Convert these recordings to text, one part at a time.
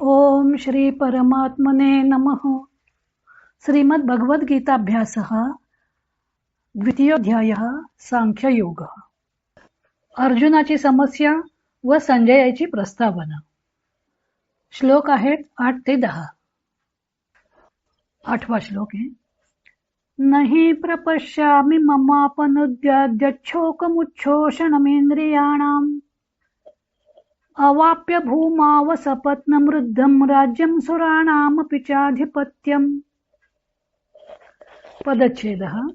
ओम श्री परमात्मने नमः. श्रीमद भगवद्गीताभ्यासः द्वितीयोध्यायः सांख्ययोग. अर्जुनाची समस्या व संजयाची प्रस्तावना. श्लोक आहेत आठ ते दहा. आठवा श्लोक आहे. नहि प्रपश्यामि ममापनुद्याद्यच्छोकमुच्छोषणमेन्द्रियाणाम् अवाप्य भूमावसपत्नमृद्धं राज्यं सुराणामपि चाधिपत्यम्। पदच्छेदः।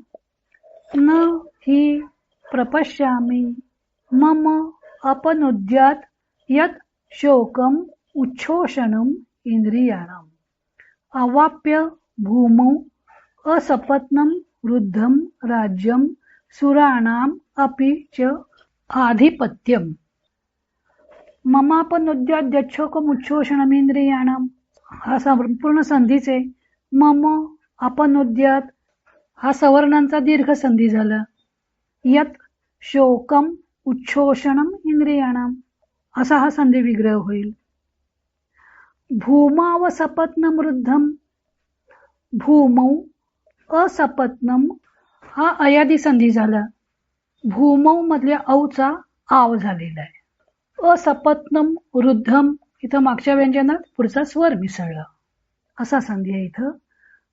न हि प्रपश्यामि। मम अपनुद्यात् यत् शोकम् उच्छोषणम् इन्द्रियाणाम्। अवाप्य भूमौ असपत्नं वृद्धं राज्यं सुराणाम् अपि च आधिपत्यम्। ममापनुद्याद्यच्छोकमुच्छोषणमेंद्रियाणाम हा संपूर्ण संधीचे. मम अपनुद्यात हा सवर्णांचा दीर्घ संधी झाला. यत शोकम उच्छोषणम इंद्रियाणाम. असा हा संधी विग्रह होईल. भूमाव सपत्नम वृद्धम भूमौ असपत्नम हा अयादी संधी झाला. भूमौ मधल्या औचा आव झालेला आहे. असपत्नम वृद्धम इथं मागच्या व्यंजनात पुढचा स्वर मिसळला. असा संधी आहे इथं.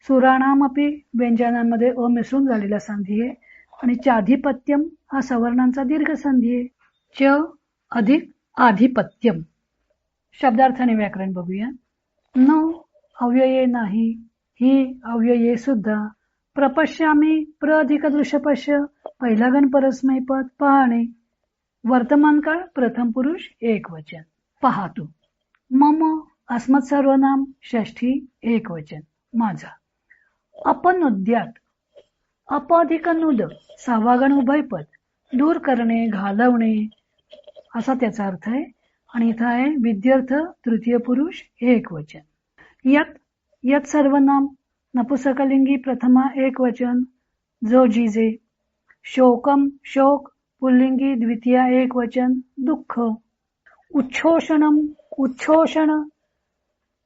सुराणामपी व्यंजनांमध्ये अ मिसळून झालेला संधी आहे. आणि चाधिपत्यम हा सवर्णांचा दीर्घ संधी आहे. च अधिक आधिपत्यम. शब्दार्थाने व्याकरण बघूया. न अव्यये नाही ही अव्यये सुद्धा. प्रपश्यामी प्र अधिक दृश्यपश्य पहिला गण परस्मयपद पाहणे. वर्तमान काळ प्रथम पुरुष एक वचन. पाहतो मम अस्मत् सर्वनाम षष्ठी एक वचन. माझा. अपनुद्यात. अपधिक नुद सहावागण उभयपद दूर करणे घालवणे. असा त्याचा अर्थ आहे. आणि इथं आहे विद्यार्थ तृतीय पुरुष एक वचन. यत यत सर्वनाम. नपुसकलिंगी प्रथमा एक वचन. जो जिजे. शोकम शोक पुल्लिंगी द्वितीया एक वचन दुःख। उच्छोषणम उच्छोषण।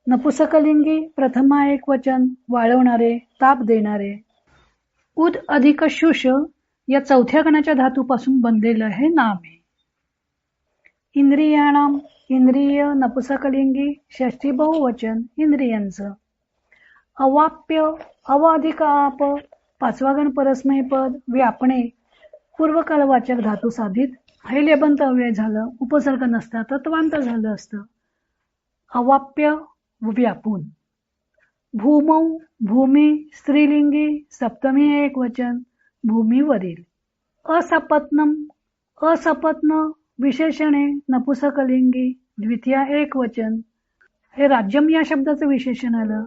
नपुसकलिंगी प्रथमा एक वचन वाळवणारे ताप देणारे। उद अधिक शुष या चौथ्या गणाच्या धातूपासून बनलेलं हे नाम। आहे इंद्रियाणाम इंद्रिय नपुसकलिंगी षष्ठी बहुवचन इंद्रियांचं। अवाप्य अवाधिक आप पाचवा गण परस्मय पद व्यापणे। पूर्वकालवाचक धातू साधित हैलेबंत अव्यय झालं उपसर्ग नसता तत्वांत झालं असतं. अवाप्य व्यापून. भूमौ भूमी स्त्रीलिंगी सप्तमी एक वचन भूमीवरील असपत्नम असपत्न विशेषणे नपुसकलिंगी द्वितीया एक वचन. हे राज्यम या शब्दाचं विशेषण आलं.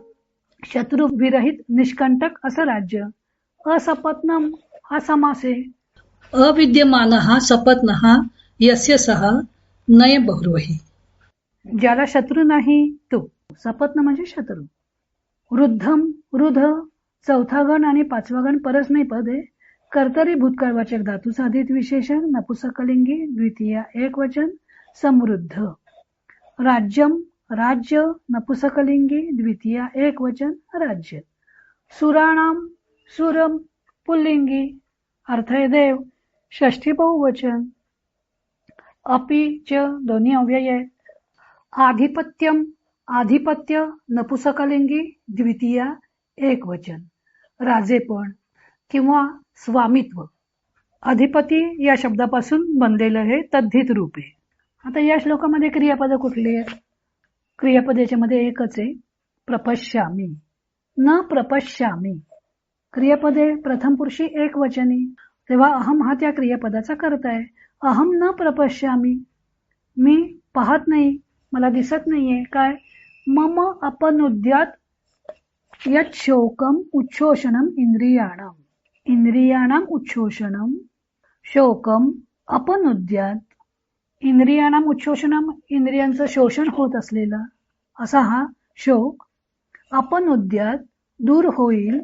शत्रू विरहित निष्कंटक असं राज्य. असपत्नम हा समास आहे अविद्यमान सपत्नः यस्य सह नय बहुर्वही। ज्याला शत्रू नाही तो। सपत्न म्हणजे शत्रू। वृद्धम रुध चौथा गण आणि पाचवा गण परस पद। आहे कर्तरी भूतकाळवाचक धातू साधित विशेषण नपुसकलिंगी द्वितीय एक वचन समृद्ध। राज्यम राज्य नपुसकलिंगी द्वितीय एक वचन राज्य। सुराणाम सुरम पुल्लिंगी अर्थ देव। षष्ठी बहुवचन। अपि च दोन्ही अव्यय। आहेत आधिपत्यम आधिपत्य नपुसकलिंगी द्वितीया एक वचन राजेपण किंवा स्वामित्व। अधिपती या शब्दापासून बनलेलं हे तद्धित रूप आहे। आता या श्लोकामध्ये क्रियापद कुठली? आहेत क्रियापदमध्ये एकच आहे प्रपश्यामी। न प्रपश्यामी। क्रियापदे प्रथम पुरुषी एक वचनी तेव्हा अहम हा त्या क्रियापदाचा करता आहे. अहम न प्रपश्यामी. मी पाहत नाही मला दिसत नाहीये. काय? मम अपनुद्यात यत शोकम उच्छोषणम इंद्रियाणाम. इंद्रियाणाम उच्छोषणम. शोकम अपनुद्यात. इंद्रियाणाम उच्छोषणम इंद्रियांचं शोषण होत असलेला असा हा शोक अपनुद्यात दूर होईल.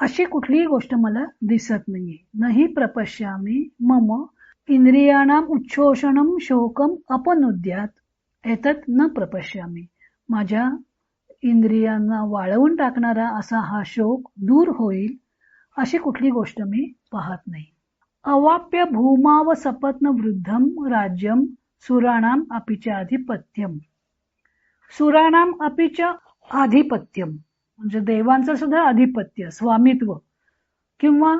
अशी कुठलीही गोष्ट मला दिसत नाहीये. नाही प्रपश्यामी मम इंद्रियाणाम उच्छोषणम शोकम अपनुद्यात एतत न प्रपश्यामी. माझ्या इंद्रियांना वाळवून टाकणारा असा हा शोक दूर होईल अशी कुठली गोष्ट मी पाहत नाही. अवाप्य भूमाव सपत्न वृद्धम राज्यम सुराणाम अपिच्या आधिपत्यम. सुराणाम अपिच्या आधिपत्यम. म्हणजे देवांचं सुद्धा अधिपत्य स्वामित्व किंवा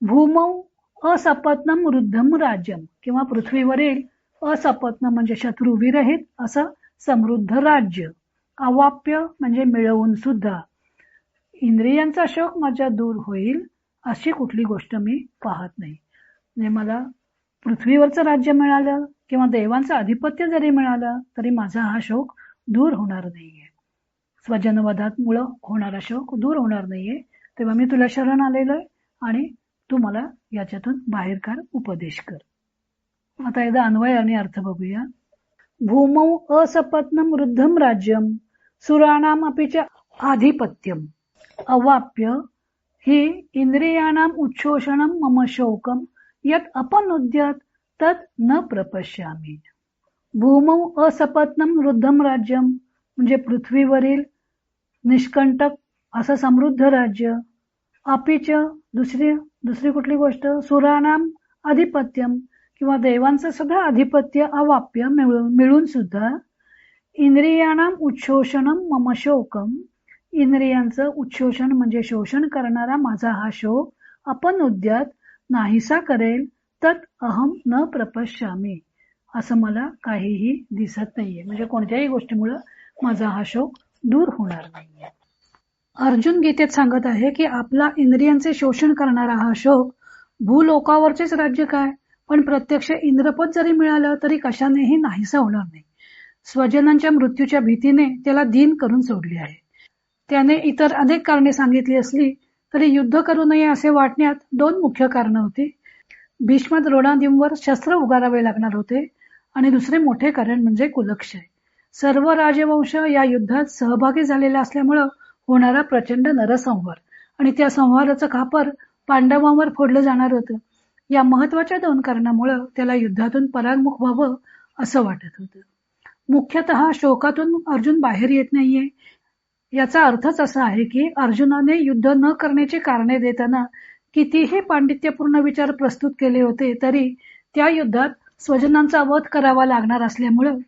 भूमौ असपत्नम वृद्धम राज्यम किंवा पृथ्वीवरील असपत्न म्हणजे शत्रुविरहित असं समृद्ध राज्य अवाप्य म्हणजे मिळवून सुद्धा. इंद्रियांचा शोक माझ्या दूर होईल अशी कुठली गोष्ट मी पाहत नाही. म्हणजे मला पृथ्वीवरचं राज्य मिळालं किंवा देवांचं आधिपत्य जरी मिळालं तरी माझा हा शोक दूर होणार नाहीये. स्वजनवधातमुळं होणारा शोक दूर होणार नाहीये. तेव्हा मी तुला शरण आलेलो आहे आणि तू मला याच्यातून बाहेर काढ उपदेश कर. आता एकदा अन्वय आणि अर्थ बघूया. भूमौ असपत्नम वृद्धम राज्यम सुराणाम अपिच आधिपत्यम अवाप्य हि इंद्रियाणाम उच्छोषणम मम शोकम यत अपनुद्यत तत् न प्रपश्यामी. भूमौ असपत्नम वृद्धम राज्यम म्हणजे पृथ्वीवरील निष्कंटक असं समृद्ध राज्य. अपिच दुसरी दुसरी कुठली गोष्ट? सुराणाम अधिपत्यम किंवा देवांचं सुद्धा आधिपत्य अवाप्य मिळून मिळून सुद्धा. इंद्रियाणाम उच्छोषणम मम शोकम. इंद्रियांचं उच्छोषण म्हणजे शोषण करणारा माझा हा शोक आपण उद्यात नाहीसा करेल तर अहम न प्रपश्यामी. असं मला काहीही दिसत नाहीये. म्हणजे कोणत्याही गोष्टीमुळं माझा हा शोक दूर होणार नाहीये. अर्जुन गीतेत सांगत आहे की आपला इंद्रियांचे शोषण करणारा हा शोक भूलोकावरचेच राज्य काय? पण प्रत्यक्ष इंद्रपद जरी मिळालं तरी कशानेही नाहीसा होणार नाही. स्वजनांच्या मृत्यूच्या भीतीने त्याला दीन करून सोडले आहे. त्याने इतर अनेक कारणे सांगितली असली तरी युद्ध करू नये असे वाटण्यात दोन मुख्य कारण होती. भीष्म द्रोणादींवर शस्त्र उगारावे लागणार होते आणि दुसरे मोठे कारण म्हणजे कुलक्षय. सर्व राजवंश या युद्धात सहभागी झालेले असल्यामुळं होणारा प्रचंड नरसंहार आणि त्या संहाराचं खापर पांडवांवर फोडलं जाणार होतं. या महत्त्वाच्या दोन कारणामुळं त्याला युद्धातून परागमुख व्हावं असं वाटत होतं. मुख्यतः शोकातून अर्जुन बाहेर येत नाहीये. याचा अर्थच असा आहे की अर्जुनाने युद्ध न करण्याची कारणे देताना कितीही पांडित्यपूर्ण विचार प्रस्तुत केले होते तरी त्या युद्धात स्वजनांचा वध करावा लागणार असल्यामुळं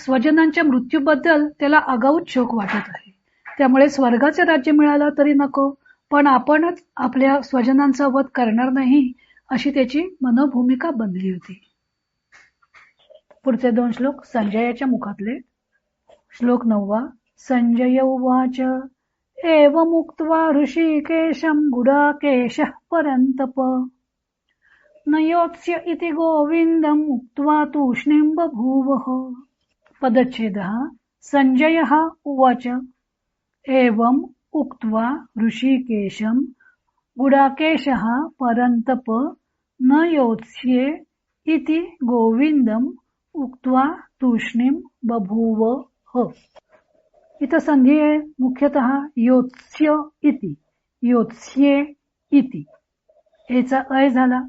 स्वजनांच्या मृत्यूबद्दल त्याला आगाऊच शोक वाटत आहे. त्यामुळे स्वर्गाचे राज्य मिळालं तरी नको पण आपणच आपल्या स्वजनांचा वध करणार नाही अशी त्याची मनोभूमिका बनली होती. पुढचे दोन श्लोक संजयाच्या मुखातले. श्लोक नववा संजय उवाच एवमुक्त्वा ऋषिकेशं गुडाकेशः परन्तप। न योत्स्य इति गोविन्दम् उक्त्वा तूष्णीं बभूवः पदच्छेदः सञ्जयः उवाच। एवम् उक्त्वा ऋषिकेशं गुडाकेशः परन्तप न योत्स्ये इति गोविन्दम् उक्त्वा तूष्णीं ह इथं संधी आहे मुख्यतः योत्स्य इति। योत्स्ये इति। याचा अय झाला।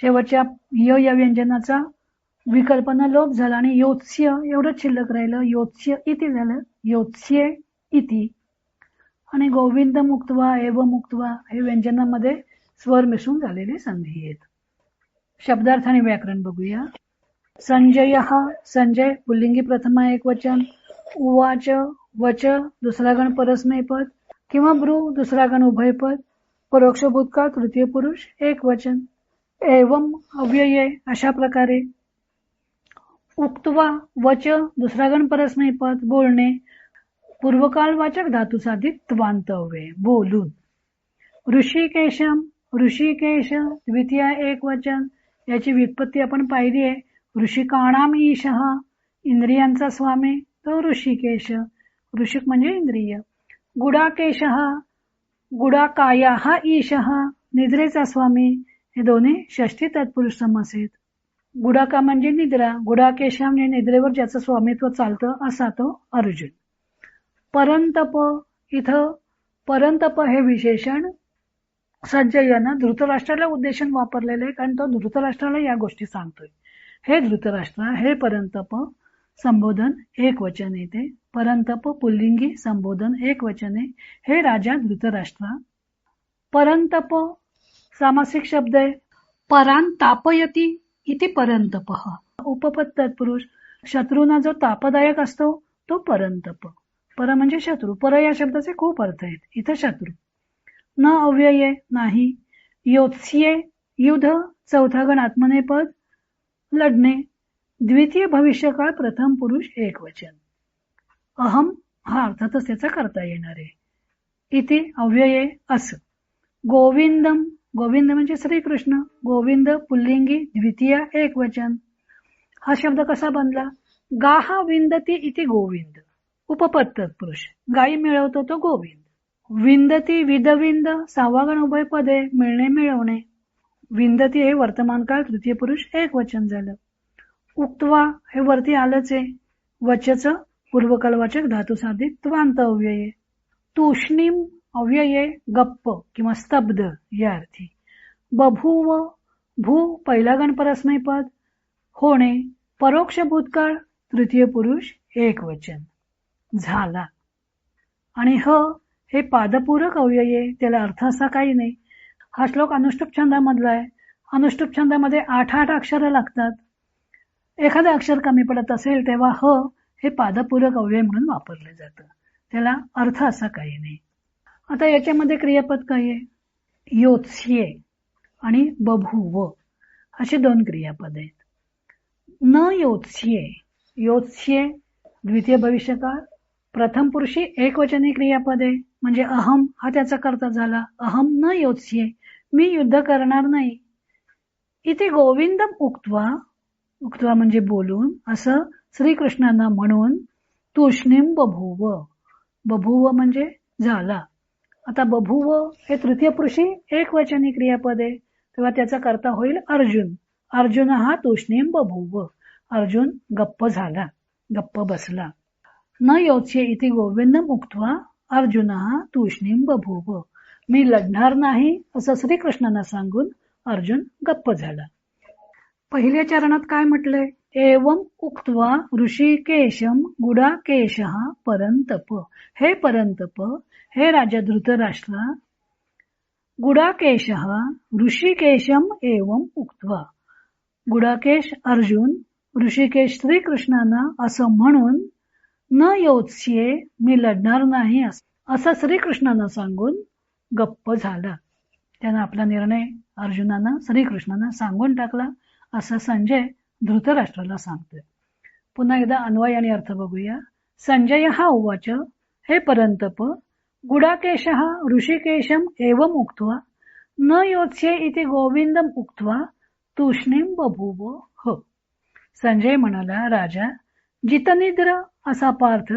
शेवटच्या य या व्यंजनाचा विकल्पना लोप झाला आणि योत्स्य एवढंच शिल्लक राहिलं. योत्स्य इति झालं. योत्स्ये इति. आणि गोविंद मुक्तवा एव मुक्तवा हे व्यंजनामध्ये स्वर मिसळून झालेले संधी आहेत. शब्दार्थ आणि व्याकरण बघूया. संजय हा संजय पुल्लिंगी प्रथमा एक वचन उवाच वच दुसरा गण परस्मयपद किंवा ब्रू दुसरा गण उभय पद परोक्ष भूतकाळ तृतीय पुरुष एक वचन. एवम अव्यय अशा प्रकारे उक्तवा वच दुसरा गण परस्मय पद बोलणे पूर्वकालवाचक धातू साधित त्वांतव्य बोलून. ऋषिकेशम ऋषिकेश द्वितीय एक वचन याची व्युत्पत्ती आपण पाहिली आहे. ऋषिकाणाम ईश इंद्रियांचा स्वामी तो ऋषिकेश. ऋषिक म्हणजे इंद्रिय. गुडाकेश गुडाकाया हा ईश निद्रेचा स्वामी हे दोन्ही षष्ठी तत्पुरुष समास आहेत गुडाका म्हणजे निद्रा. गुडाकेश म्हणजे निद्रेवर ज्याचं स्वामित्व चालतं असा तो अर्जुन. परंतप इथं परंतप हे विशेषण संजयानं धृतराष्ट्राला उद्देशन वापरलेलं आहे कारण तो धृतराष्ट्राला या गोष्टी सांगतोय. हे धृतराष्ट्र हे परंतप संबोधन एक वचन येते. परंतप पुल्लिंगी संबोधन एक वचने हे राजा धृतराष्ट्रा. परंतप सामासिक शब्द आहे. परान तापयती इति परंतप उपपद तत्पुरुष शत्रूंना जो तापदायक असतो तो परंतप पर म्हणजे शत्रू. पर या शब्दाचे खूप अर्थ आहेत. इथं शत्रू. न अव्यये नाही. योत्स्ये युद्ध चौथा गण आत्मनेपद लढणे द्वितीय भविष्यकाळ प्रथम पुरुष एक वचन. अहम हा अर्थातच त्याचा करता येणार आहे. इथे अव्यये अस. गोविंदम गोविंद म्हणजे श्रीकृष्ण. गोविंद पुल्लिंगी द्वितीय एक वचन हा शब्द कसा बनला? गाहा विंदती इति गोविंद. उपपद तत्पुरुष गायी मिळवतो तो गोविंद. विंदती विदविंद सावागण उभय पदे मिळणे मिळवणे. विंदती हे वर्तमान काळ तृतीय पुरुष एक वचन झालं. उक्तवा हे वरती आलंच आहे. वचच पूर्वकलवाचक धातुसाधित साधित अव्यये तूष्णीम अव्यये गप्प किंवा स्तब्ध या अर्थी. बभूव भू पहिला गण परस्मय होणे परोक्ष भूतकाळ तृतीय पुरुष एक वचन. झाला. आणि ह हे पादपूरक अव्यये त्याला अर्थ असा काही नाही. हा श्लोक अनुष्टुप छंदामधला आहे. अनुष्टुप छंदामध्ये आठ आठ अक्षरं लागतात. एखादं अक्षर कमी पडत असेल तेव्हा ह हे पादपूरक अव्यय म्हणून वापरले जातं. त्याला अर्थ असा काही नाही. आता याच्यामध्ये क्रियापद काय आहे? योत्स्ये आणि बभूव. असे दोन क्रियापद आहेत. न योत्स्ये योत्स्ये द्वितीय भविष्यकाळ प्रथम पुरुषी एकवचनी क्रियापद आहे. म्हणजे अहम हा त्याचा करता झाला. अहम न योत्स्ये मी युद्ध करणार नाही. इथे गोविंदम उक्त्वा उक्तवा म्हणजे बोलून असं श्रीकृष्णांना म्हणून तूष्णीम बभूव. बभूव म्हणजे झाला. आता बभूव हे तृतीय पुरुषी एक वचनी क्रियापद. आहे तेव्हा त्याचा करता होईल अर्जुन. अर्जुन हा तूष्णीम बभूव. अर्जुन गप्प झाला. गप्प बसला. न योच्य इथे गोविंद मुक्त्वा अर्जुन हा तूष्णीम बभूव. मी लढणार नाही असं श्रीकृष्णांना सांगून अर्जुन गप्प झाला. पहिल्या चरणात काय म्हटलंय? एवम उक्तवा ऋषिकेशम गुडाकेश परंतप हे परंतप हे राजा धृतराष्ट्रा गुडाकेश ऋषिकेशम एवम उक्तवा। गुडाकेश अर्जुन ऋषिकेश श्रीकृष्णांना असं म्हणून न योत्स्ये मी लढणार नाही असं श्रीकृष्णांना सांगून गप्प झाला. त्यानं आपला निर्णय अर्जुनानं श्रीकृष्णांना सांगून टाकला. असं संजय धृतराष्ट्राला सांगतोय. पुन्हा एकदा अन्वय आणि अर्थ बघूया. संजय हा उवाच हे परंतप गुडाकेश ऋषिकेशम एवम उक्त्वा न योत्स्ये इथे गोविंदम उक्त्वा तूष्णीम बभूव हो. संजय म्हणाला राजा जितनिद्र असा पार्थ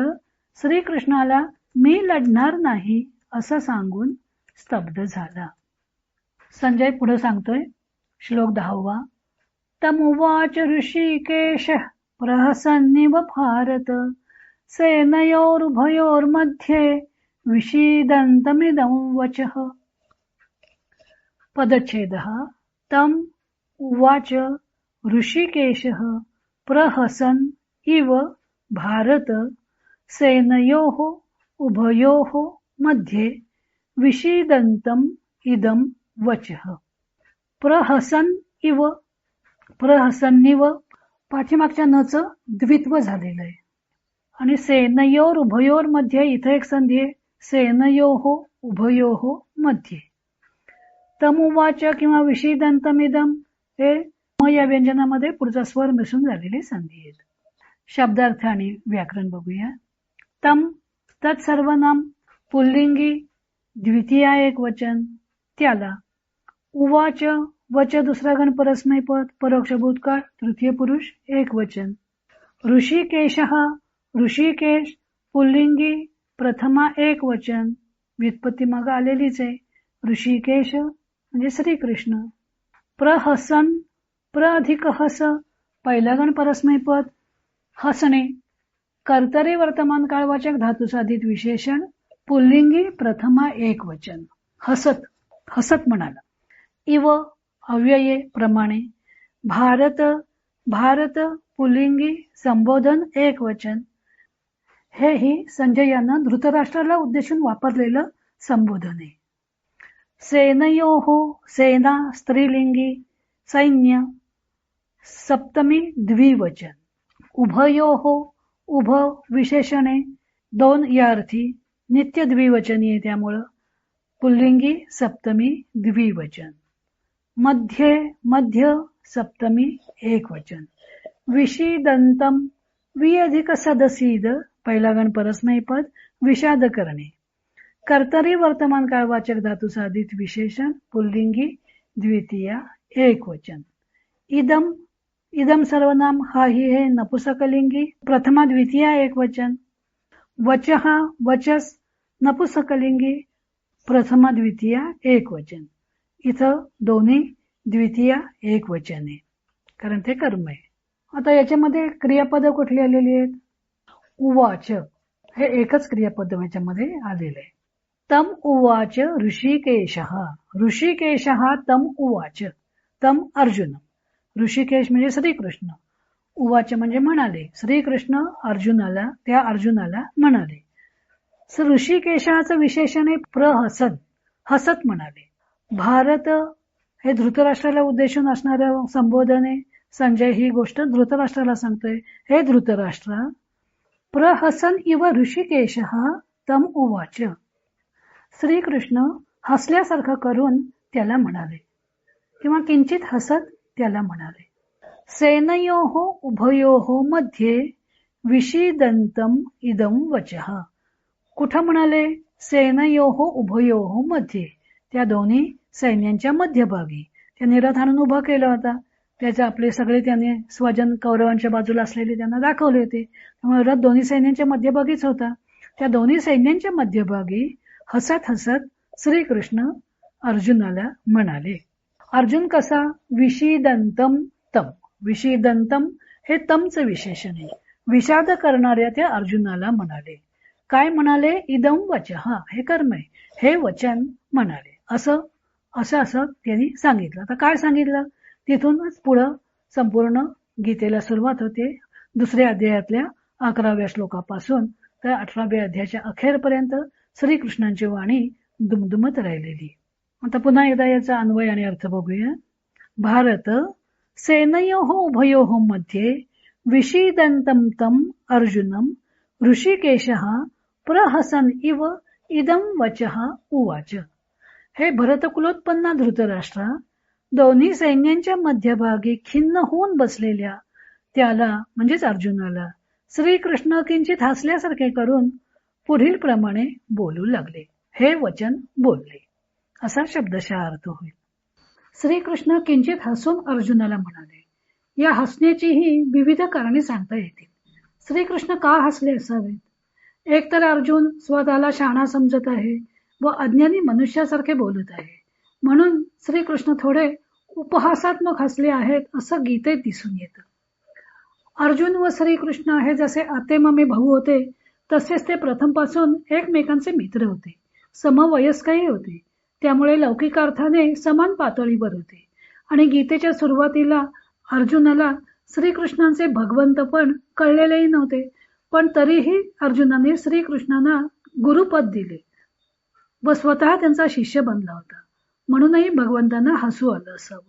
श्रीकृष्णाला मी लढणार नाही असं सांगून स्तब्ध झाला. संजय पुढे सांगतोय श्लोक दहावा तमुवाच ऋषिकेश प्रहसन्निव भारत सेनयोरुभयोर्मध्ये विषीदन्तमिदं वचः। पदच्छेदः। तम् उवाच ऋषिकेशः प्रहसन् इव भारत सेनयोः उभयोः मध्ये विषीदन्तम् इदं वचः। प्रहसन् इव प्रहसन्निव पाठीमागच्या नच द्वित्व झालेलं आहे. आणि सेनयोर उभयोरमध्ये इथं एक संधी आहे. सेनयोहो उभयोहो मध्ये. तमुवाच किंवा विषीदंतमिदम हे म या व्यंजनामध्ये पुढचा स्वर मिसळून झालेली संधी आहेत. शब्दार्थ आणि व्याकरण बघूया. तम तत्सर्वनाम पुल्लिंगी द्वितीया एक वचन त्याला उवाच वच दुसरा गण परस्मय पद परोक्ष भूतकाळ तृतीय पुरुष एक वचन. ऋषिकेश ऋषिकेश पुल्लिंगी प्रथमा एक वचन. व्युत्पत्ती मग आलेलीच आहे. ऋषिकेश म्हणजे श्रीकृष्ण. प्रहसन प्र अधिक हस. पहिला गण परस्मय पद हसणे. कर्तरी वर्तमान काळवाचक धातुसाधित विशेषण पुल्लिंगी प्रथमा एक वचन. हसत हसत म्हणाला. इव अव्यये प्रमाणे. भारत भारत पुल्लिंगी संबोधन एक वचन. हे ही संजय यानं धृतराष्ट्राला उद्देशून वापरलेलं संबोधन आहे. सेनयोः सेना स्त्रीलिंगी सैन्य सप्तमी द्विवचन. उभयोः उभ विशेषणे दोन या अर्थी नित्य द्विवचनी आहे त्यामुळं. पुल्लिंगी सप्तमी द्विवचन. मध्ये मध्य सप्तमी एक वचन विषीदंतम वि अधिक सदसीद पहिला गण परस्मय पद विषाद करणे कर्तरी वर्तमान काळवाचक धातू साधित विशेषण पुल्लिंगी द्वितीया एक वचन इदम इदम सर्वनाम हा ही हे नपुसकलिंगी प्रथमा द्वितीया एक वचन वच हा वचस नपुसकलिंगी प्रथमा द्वितीया एक वचन इथं दोन्ही द्वितीया एकवचन आहे. कारण ते कर्म आहे. आता याच्यामध्ये क्रियापद कुठली आलेली आहेत? उवाच. हे एकच क्रियापद याच्यामध्ये आलेलं आहे. तम उवाच ऋषिकेश. ऋषिकेश तम उवाच. तम अर्जुन. ऋषिकेश म्हणजे श्रीकृष्ण. उवाच म्हणजे म्हणाले. श्रीकृष्ण अर्जुनाला त्या अर्जुनाला म्हणाले. ऋषिकेशाचं विशेषण आहे प्रहसन. हसत म्हणाले. भारत हे धृतराष्ट्राला उद्देशून असणाऱ्या संबोधने संजय ही गोष्ट धृतराष्ट्राला सांगतोय. हे धृतराष्ट्र प्रहसन इव ऋषिकेश तम उवाच. श्रीकृष्ण हसल्यासारखं करून त्याला म्हणाले. किंवा किंचित हसत त्याला म्हणाले. सेनयोः उभयोः मध्ये विषिदंतम इदम वचः. कुठं म्हणाले? सेनयोः उभयोः मध्ये. त्या दोन्ही सैन्यांच्या मध्यभागी. त्यांनी रथ आणून उभा केला होता. त्याचे आपले सगळे त्याने स्वजन कौरवांच्या बाजूला असलेले त्यांना दाखवले होते. त्यामुळे रथ दोन्ही सैन्यांच्या मध्यभागीच होता. त्या दोन्ही सैन्यांच्या मध्यभागी हसत हसत श्रीकृष्ण अर्जुनाला म्हणाले अर्जुन कसा? विषीदंतम तम. विषीदंतम हे तमचं विशेषण आहे. विषाद करणाऱ्या त्या अर्जुनाला म्हणाले काय म्हणाले? इदम वच. हा हे कर्म आहे. हे वचन म्हणाले. असं असं असं त्यांनी सांगितलं. आता काय सांगितलं? तिथूनच पुढं संपूर्ण गीतेला सुरुवात होते. दुसऱ्या अध्यायातल्या अकराव्या श्लोकापासून तर अठराव्या अध्यायाच्या अखेरपर्यंत श्रीकृष्णांची वाणी दुमदुमत राहिलेली. आता पुन्हा एकदा याचा अन्वय आणि अर्थ बघूया. भारत सेनयो हो उभयो हो मध्ये विषीदंतम तम अर्जुनम ऋषिकेश प्रहसन इव इदम वच उवाच. हे भरतकुलोत्पन्ना धृतराष्ट्रा दोन्ही सैन्यांच्या मध्यभागी खिन्न होऊन बसलेल्या त्याला म्हणजेच अर्जुनाला श्रीकृष्ण किंचित हसल्यासारखे करून पुढील प्रमाणे बोलू लागले. हे वचन बोलले. असा शब्दशः अर्थ होईल. श्रीकृष्ण किंचित हसून अर्जुनाला म्हणाले या हसण्याचीही विविध कारणे सांगता येतील. श्रीकृष्ण का हसले असावेत? एकतर अर्जुन स्वतःला शहाणा समजत आहे व अज्ञानी मनुष्यासारखे बोलत आहे. म्हणून श्रीकृष्ण थोडे उपहासात्मक हसले आहेत असं गीतेत दिसून येतं. अर्जुन व श्रीकृष्ण हे जसे आतेमामे भाऊ होते तसेच ते प्रथमपासून एकमेकांचे मित्र होते. समवयस्कही होते. त्यामुळे लौकिक अर्थाने समान पातळीवर होते. आणि गीतेच्या सुरुवातीला अर्जुनाला श्रीकृष्णांचे भगवंत पण कळलेलेही नव्हते पण तरीही अर्जुनाने श्रीकृष्णांना गुरुपद दिले. व स्वतः त्यांचा शिष्य बनला होता. म्हणूनही भगवंतांना हसू आलं असावं.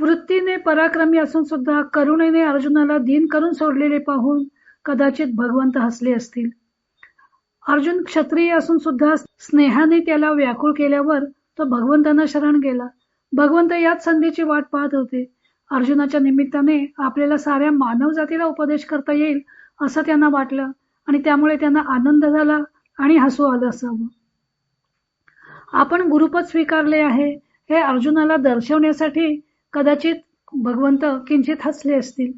वृत्तीने पराक्रमी असून सुद्धा करुणेने अर्जुनाला दिन करून सोडलेले पाहून कदाचित भगवंत हसले असतील. अर्जुन क्षत्रिय असून सुद्धा स्नेहाने त्याला व्याकुळ केल्यावर तो भगवंतांना शरण गेला. भगवंत याच संधीची वाट पाहत होते. अर्जुनाच्या निमित्ताने आपल्याला साऱ्या मानव जातीला उपदेश करता येईल असं त्यांना वाटलं आणि त्यामुळे त्यांना आनंद झाला आणि हसू आलं असावं. आपण गुरुपद स्वीकारले आहे हे अर्जुनाला दर्शवण्यासाठी कदाचित भगवंत किंचित हसले असतील.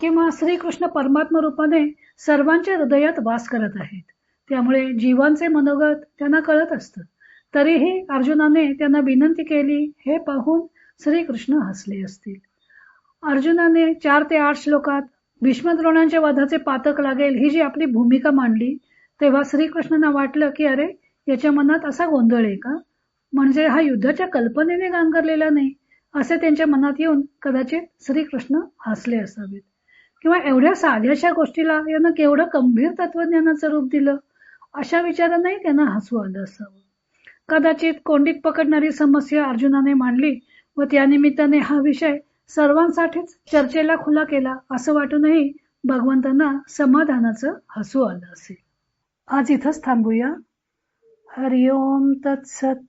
किंवा श्रीकृष्ण परमात्मा रूपाने सर्वांच्या हृदयात वास करत आहेत. त्यामुळे जीवांचे मनोगत त्यांना कळत असतं. तरीही अर्जुनाने त्यांना विनंती केली हे पाहून श्रीकृष्ण हसले असतील. अर्जुनाने चार ते आठ श्लोकात भीष्मद्रोणांच्या वधाचे पातक लागेल ही जी आपली भूमिका मांडली तेव्हा श्रीकृष्णांना वाटलं की अरे याच्या मनात असा गोंधळ आहे का? म्हणजे हा युद्धाच्या कल्पनेने गांगरलेला नाही असे त्यांच्या मनात येऊन कदाचित श्रीकृष्ण हसले असावेत. किंवा एवढ्या साध्याशा गोष्टीला यानं केवढं गंभीर तत्वज्ञानाचं रूप दिलं अशा विचारांनाही त्यांना हसू आलं असावं. कदाचित कोंडीत पकडणारी समस्या अर्जुनाने मांडली व त्यानिमित्ताने हा विषय सर्वांसाठीच चर्चेला खुला केला असं वाटूनही भगवंतांना समाधानाचं हसू आलं असेल. आज इथंच थांबूया. हरि ओम् तत्सत्।